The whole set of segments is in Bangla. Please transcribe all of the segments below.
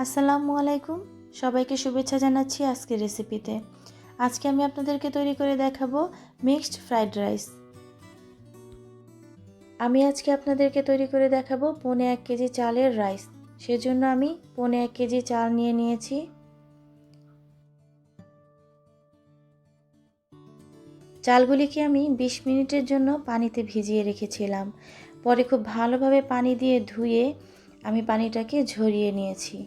আসসালামু আলাইকুম। সবাইকে শুভেচ্ছা জানাচ্ছি আজকের রেসিপিতে। আজকে আমি আপনাদেরকে তৈরি করে দেখাবো মিক্সড ফ্রাইড রাইস। আমি আজকে আপনাদেরকে তৈরি করে দেখাবো পৌনে এক কেজি চালের রাইস। সেজন্য আমি পৌনে এক কেজি চাল নিয়ে নিয়েছি। চালগুলিকে আমি ২০ মিনিটের জন্য পানিতে ভিজিয়ে রেখেছিলাম। পরে খুব ভালোভাবে পানি দিয়ে ধুয়ে আমি পানিটাকে ঝরিয়ে নিয়েছি।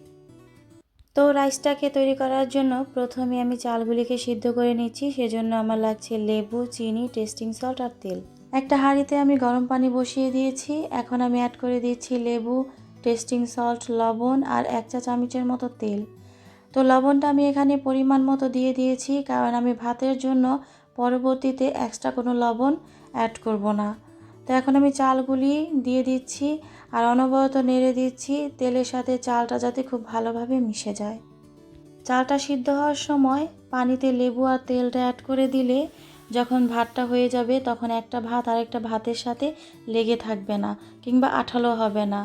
তো রাইসটাকে তৈরি করার জন্য প্রথমে আমি চালগুলিকে সিদ্ধ করে নিচ্ছি, সেজন্য আমার লাগছে লেবু, চিনি, টেস্টিং সল্ট আর তেল। একটা হাঁড়িতে আমি গরম পানি বসিয়ে দিয়েছি। এখন আমি অ্যাড করে দিচ্ছি লেবু, টেস্টিং সল্ট, লবণ আর এক চা চামচের মতো তেল। তো লবণটা আমি এখানে পরিমাণ মতো দিয়ে দিয়েছি, কারণ আমি ভাতের জন্য পরবর্তীতে এক্সট্রা কোনো লবণ অ্যাড করব না। তো এখন আমি চালগুলি দিয়ে দিচ্ছি আর অনবরত নেড়ে দিচ্ছি, তেলের সাথে চালটা যাতে খুব ভালোভাবে মিশে যায়। চালটা সিদ্ধ হওয়ার সময় পানিতে লেবু আর তেলটা অ্যাড করে দিলে যখন ভাতটা হয়ে যাবে তখন একটা ভাত আর একটা ভাতের সাথে লেগে থাকবে না কিংবা আঠালো হবে না।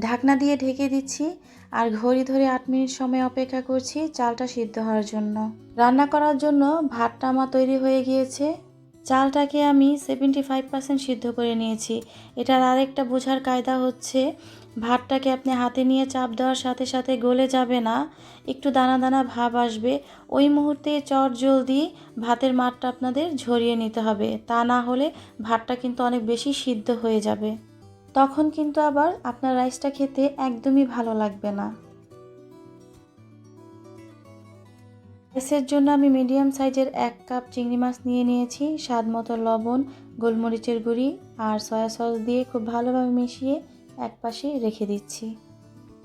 ঢাকনা দিয়ে ঢেকে দিচ্ছি আর ঘড়ি ধরে আট মিনিট সময় অপেক্ষা করছি চালটা সিদ্ধ হওয়ার জন্য। রান্না করার জন্য ভাতটা আমার তৈরি হয়ে গিয়েছে। চালটাকে আমি সেভেন্টি ফাইভ পার্সেন্ট সিদ্ধ করে নিয়েছি। এটার আরেকটা বোঝার কায়দা হচ্ছে, ভাতটাকে আপনি হাতে নিয়ে চাপ দেওয়ার সাথে সাথে গলে যাবে না, একটু দানা দানা ভাব আসবে। ওই মুহূর্তে চট জলদি ভাতের মাঠটা আপনাদের ঝরিয়ে নিতে হবে, তা না হলে ভাতটা কিন্তু অনেক বেশি সিদ্ধ হয়ে যাবে। তখন কিন্তু আবার আপনার রাইসটা খেতে একদমই ভালো লাগবে না। রাইসের জন্য আমি মিডিয়াম সাইজের এক কাপ চিংড়ি মাছ নিয়ে নিয়েছি। স্বাদ মতো লবণ, গোলমরিচের গুঁড়ি আর সয়া সস দিয়ে খুব ভালোভাবে মিশিয়ে এক পাশে রেখে দিচ্ছি।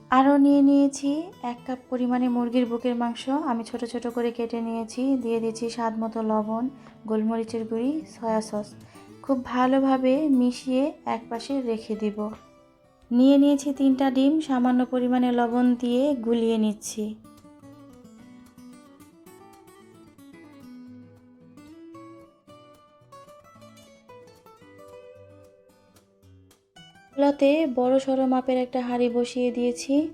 আরও নিয়ে নিয়েছি এক কাপ পরিমাণে মুরগির বুকের মাংস। আমি ছোট ছোট করে কেটে নিয়েছি। দিয়ে দিচ্ছি স্বাদ মতো লবণ, গোলমরিচের গুঁড়ি, সয়া সস। খুব ভালোভাবে মিশিয়ে এক পাশে রেখে দিব। নিয়ে নিয়েছি তিনটা ডিম। সামান্য পরিমাণে লবণ দিয়ে গুলিয়ে নিচ্ছি। চুলাতে বড় সড়ো মাপের একটা হাঁড়ি বসিয়ে দিয়েছি।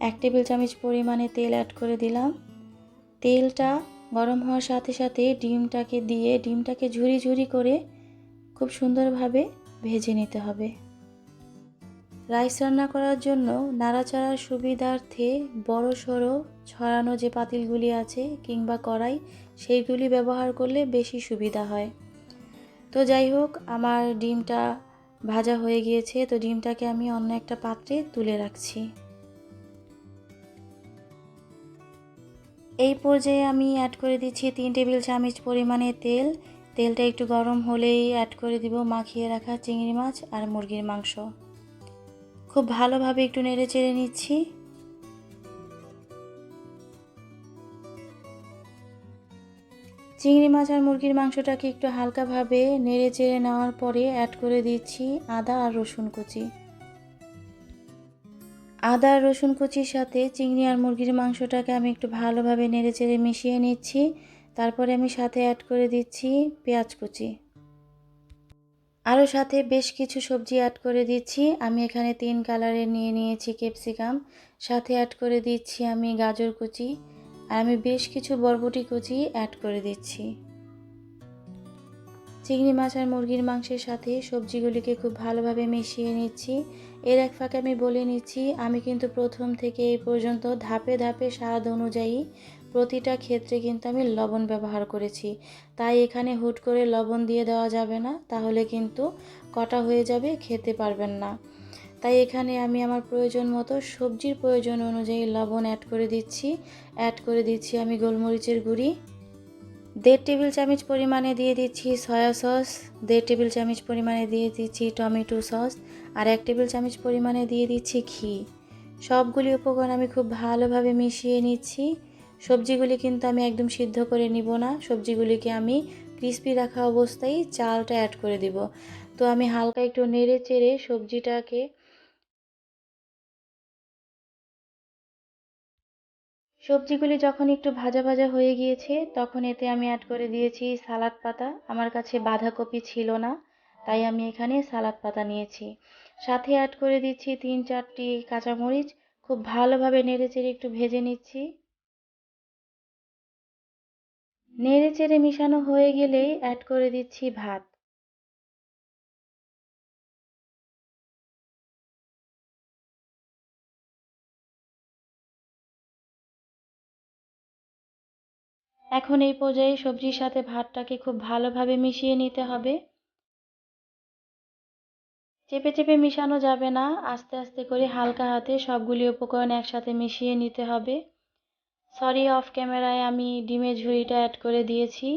এক টেবিল চামচ পরিমাণে তেল অ্যাড করে দিলাম। তেলটা গরম হওয়ার সাথে সাথে ডিমটাকে দিয়ে, ডিমটাকে ঝুরি ঝুরি করে খুব সুন্দরভাবে ভেজে নিতে হবে। রাইস রান্না করার জন্য নাড়াচাড়ার সুবিধার্থে বড় সড়ো ছড়ানো যে পাতিলগুলি আছে কিংবা কড়াই, সেইগুলি ব্যবহার করলে বেশি সুবিধা হয়। তো যাই হোক, আমার ডিমটা ভাজা হয়ে গিয়েছে, তো ডিমটাকে আমি অন্য একটা পাত্রে তুলে রাখছি। এই পর্যায়ে আমি অ্যাড করে দিচ্ছি তিন টেবিল চামচ পরিমাণে তেল। তেলটা একটু গরম হলেই অ্যাড করে দিব মাখিয়ে রাখা চিংড়ি মাছ আর মুরগির মাংস। খুব ভালোভাবে একটু নেড়ে চেড়ে নিচ্ছি। চিংড়ি মাছ আর মুরগির মাংসটাকে একটু হালকাভাবে নেড়ে চেড়ে নেওয়ার পরে অ্যাড করে দিচ্ছি আদা আর রসুন কুচি। আদা আর রসুন কুচির সাথে চিংড়ি আর মুরগির মাংসটাকে আমি একটু ভালোভাবে নেড়ে চেড়ে মিশিয়ে নিচ্ছি। তারপরে আমি সাথে অ্যাড করে দিচ্ছি পেঁয়াজ কুচি। আরও সাথে বেশ কিছু সবজি অ্যাড করে দিচ্ছি। আমি এখানে তিন কালারের নিয়ে নিয়েছি ক্যাপসিকাম সাথে অ্যাড করে দিচ্ছি আমি গাজর কুচি। আর আমি বেশ কিছু বরবটি কুচি অ্যাড করে দিচ্ছি। চিংড়ি মাছ আর মুরগির মাংসের সাথে সবজিগুলিকে খুব ভালোভাবে মিশিয়ে নিচ্ছি। এর এক ফাঁকে আমি বলে নিচ্ছি, আমি কিন্তু প্রথম থেকে এই পর্যন্ত ধাপে ধাপে স্বাদ অনুযায়ী প্রতিটা ক্ষেত্রে কিন্তু আমি লবণ ব্যবহার করেছি। তাই এখানে হুট করে লবণ দিয়ে দেওয়া যাবে না, তাহলে কিন্তু কটা হয়ে যাবে খেতে পারবেন না। তাই এখানে আমি আমার প্রয়োজন মতো সবজির প্রয়োজন অনুযায়ী লবণ অ্যাড করে দিচ্ছি। অ্যাড করে দিচ্ছি আমি গোলমরিচের গুঁড়ি। দেড় টেবিল চামচ পরিমাণে দিয়ে দিচ্ছি সয়া সস দেড় টেবিল চামচ পরিমাণে দিয়ে দিচ্ছি টমেটো সস আর এক টেবিল চামচ পরিমাণে দিয়ে দিচ্ছি ঘি। সবগুলি উপকরণ আমি খুব ভালোভাবে মিশিয়ে নিচ্ছি। সবজিগুলি কিন্তু আমি একদম সিদ্ধ করে নিব না। সবজিগুলিকে আমি ক্রিস্পি রাখা অবস্থায় চালটা অ্যাড করে দিব। তো আমি হালকা একটু নেড়ে চেড়ে সবজিটাকে সবজিগুলি যখন একটু ভাজা ভাজা হয়ে গিয়েছে, তখন এতে আমি অ্যাড করে দিয়েছি সালাদ পাতা। আমার কাছে বাঁধাকপি ছিল না, তাই আমি এখানে সালাদ পাতা নিয়েছি। সাথে অ্যাড করে দিচ্ছি তিন চারটি কাঁচামরিচ। খুব ভালোভাবে নেড়েচেড়ে একটু ভেজে নিচ্ছি। নেড়েচেড়ে মিশানো হয়ে গেলেই অ্যাড করে দিচ্ছি ভাত। এখন এই পর্যায়ে সবজির সাথে ভাতটাকে খুব ভালোভাবে মিশিয়ে নিতে হবে। চেপে চেপে মিশানো যাবে না, আস্তে আস্তে করে হালকা হাতে সবগুলি উপকরণ একসাথে মিশিয়ে নিতে হবে। সরি অফ ক্যামেরায় আমি ডিমের ঝুড়িটা অ্যাড করে দিয়েছি।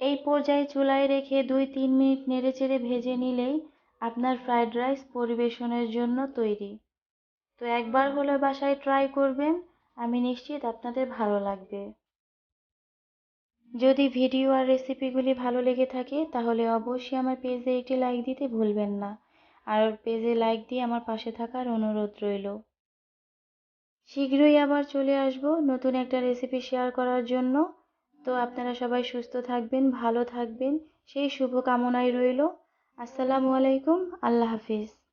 এই পর্যায়ে চুলায় রেখে দুই তিন মিনিট নেড়েচেড়ে ভেজে নিলেই আপনার ফ্রায়েড রাইস পরিবেশনের জন্য তৈরি। তো একবার হলে বাসায় ট্রাই করবেন। আমি নিশ্চিত আপনাদের ভালো লাগবে। যদি ভিডিও আর রেসিপিগুলি ভালো লেগে থাকে, তাহলে অবশ্যই আমার পেজে একটি লাইক দিতে ভুলবেন না। আর পেজে লাইক দিয়ে আমার পাশে থাকার অনুরোধ রইল। শীঘ্রই আবার চলে আসব নতুন একটা রেসিপি শেয়ার করার জন্য। তো আপনারা সবাই সুস্থ থাকবেন, ভালো থাকবেন, সেই শুভকামনাই রইল। আসসালামু আলাইকুম, আল্লাহ হাফিজ।